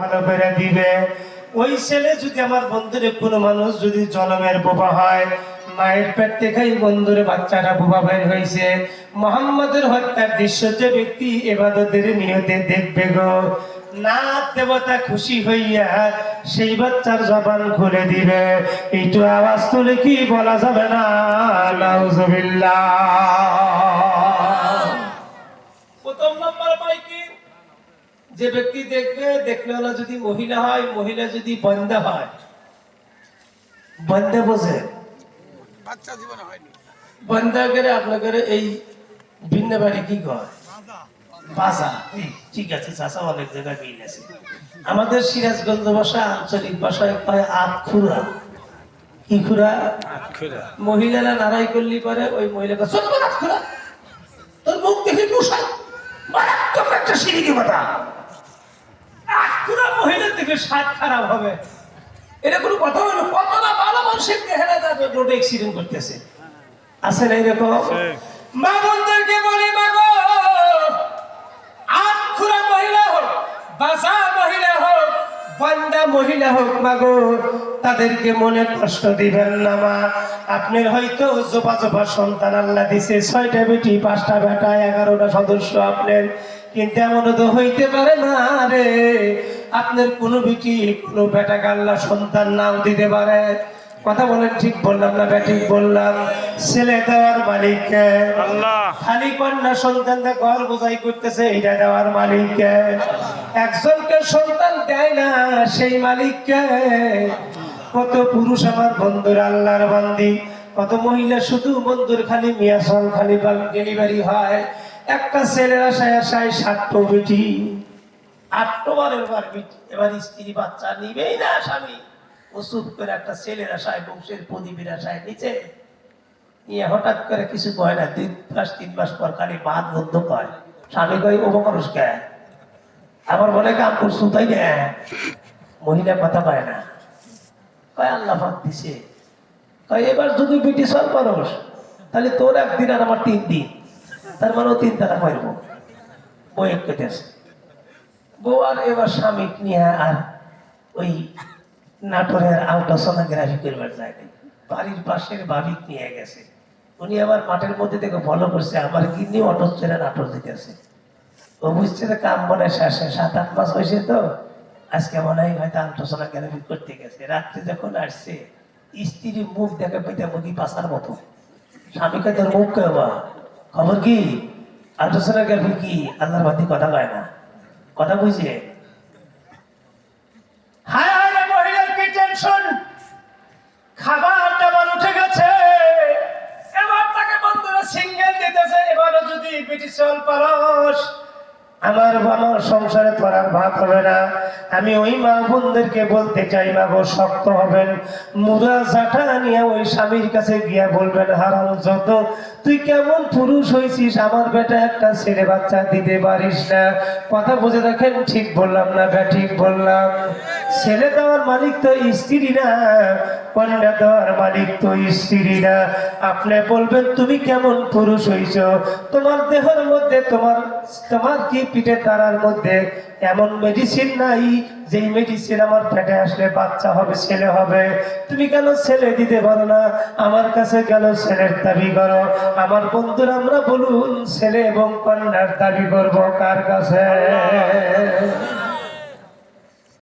ভালো করে দিবে। ওই ছেলে যদি আমার বন্ধুরে কোনো মানুষ যদি জনমের বোবা হয়, মায়ের পেট থেকেই বন্ধুরে বাচ্চাটা বোবা বের হয়েছে। মোহাম্মদের হত্যার দৃশ্য যে ব্যক্তি এবাদতের নিয়তে দেখবে গো। না দেবতা খুশি হইয়া সেই বাচ্চার জবান খুলে দিবে। একটু আওয়াজ তুলে কি বলা যাবে না? নাউজুবিল্লাহ। যে ব্যক্তি দেখবে দেখলে হলো যদি মহিলা হয় মহিলা যদি বন্ধা হয়। বন্ধা বোঝে? বাচ্চা জীবনে হয়নি। বন্ধা করে আপনাদের এই ভিন্ন বাড়ি কি কয়? বাসা ঠিক আছে চাষা অনেক জায়গায় মিল আছে। আমাদের সিরাজগঞ্জ ভাষা আঞ্চলিক ভাষায় কয় আত খুরা। কি খুরা? মহিলারা নারাই করলি পারে ওই মহিলাকে চলবে না খুরা। তোর মুখ দেখে মারাত্মক একটা সিঁড়ি কথা থেকে স্বাদ খারাপ হবে। এটা কোনো কথা হলো? কত না ভালো মানুষের চেহারা যাবে রোডে অ্যাক্সিডেন্ট করতেছে। আছে না এরকম? মা বোনদেরকে বলি মা গো মহিলা হোক বাসা মহিলা হোক বান্দা মহিলা হোক মাগো তাদেরকে মনে কষ্ট দিবেন না মা। আপনার হয়তো জোপা জোপা সন্তান আল্লাহ দিছে। ছয়টা বেটি পাঁচটা বেটা এগারোটা সদস্য আপনার। কিন্তু এমন তো হইতে পারে না রে। আপনার কোনো বেটি কোনো বেটা আল্লাহ সন্তান নাও দিতে পারে। কথা বলেন ঠিক বললাম না ব্যাঠিক বললাম। ছেলে দেওয়ার মালিককে। খালি কন্যা সন্তানকে ঘর বোঝাই করতেছে এটা দেওয়ার মালিককে। একজনকে সন্তান দেয় না সেই মালিককে। কত পুরুষ আমার বন্ধুর আল্লাহর বান্দি। কত মহিলা শুধু বন্ধুর খালি মিয়াসল খালি ডেলিভারি হয়। একটা ছেলের আশায় আশায় সাতটো বেটি, আটটো বারের বার বেটি। এবার স্ত্রী বাচ্চা নিবেই না স্বামী। ও চুপ করে একটা ছেলের আশায়, বংশের প্রদীপের আশায় নিচে। নিয়ে হঠাৎ করে কিছু কয় না, দুই মাস, তিন মাস পর খালি বাদ বন্ধ কয় স্বামী কয় উপকরস কে? আবার বলে, কাম করছু তাই না? মহিলা কথা পায় না। কয়, আল্লাহ পাক দিছে। কয়, এবার যদি বিটি সল পারস তাহলে তোর একদিন আর আমার তিন দিন। তার মানে তিন পাইব বই এক কেটেছে বউ আর এবার স্বামী নিয়ে আর ওই নাটোরের আলট্রাসোনোগ্রাফি করবার যায় বাড়ির পাশের ভাবিক নিয়ে গেছে। উনি আবার মাঠের মধ্যে থেকে ফলো করছে আমার কিডনি অটো ছেড়ে নাটোর দিতেছে ও বুঝছে যে কাম মনে শেষে, সাত, আট মাস হয়েছে তো। আজকে মনে হয় হয়তো আলট্রাসোনোগ্রাফি করতে গেছে। রাত্রে যখন আসছে, স্ত্রীর মুখ দেখে পেতে মুখি পাশার মতো। স্বামীকে তোর মুখ কেবা খবর কি? আলট্রাসোনোগ্রাফি কি আল্লাহর বাতি কথা কয় না? কথা বুঝে হায় হায় মহিলার কি টেনশন খাবার দাবার উঠে গেছে? এবার তাকে বন্ধুরা সিঙ্গেল দিতেছে। এবারও যদি পিটিশন পারস আমার আমার সংসারে পড়ার ভাগ হবে না। আমি ওই মা বোনদেরকে বলতে চাই, মা গো, শক্ত হবেন। মুরা জাটা নিয়ে ওই স্বামীর কাছে গিয়া বলবেন, হারাম যত, তুই কেমন পুরুষ হয়েছিস, আমার বেটা একটা ছেলে বাচ্চা দিতে পারিস না। কথা বুঝে দেখেন, ঠিক বললাম না ঠিক বললাম। ছেলে দেওয়ার মালিক তো স্ত্রী না, কন্যা দেওয়ার মালিক তো স্ত্রী না। আপনি বলবেন, তুমি কেমন পুরুষ হইছ? তোমার দেহের মধ্যে তোমার তোমার কি পিঠে তারার মধ্যে এমন মেডিসিন নাই? যেই মেডিসিন আমার পেটে আসলে বাচ্চা হবে, ছেলে হবে। তুমি কেন ছেলে দিতে পারো না? আমার কাছে কেন ছেলের দাবি করো। আমার বন্ধুরা, আমরা বলুন, ছেলে এবং কন্যার দাবি করব কার কাছে?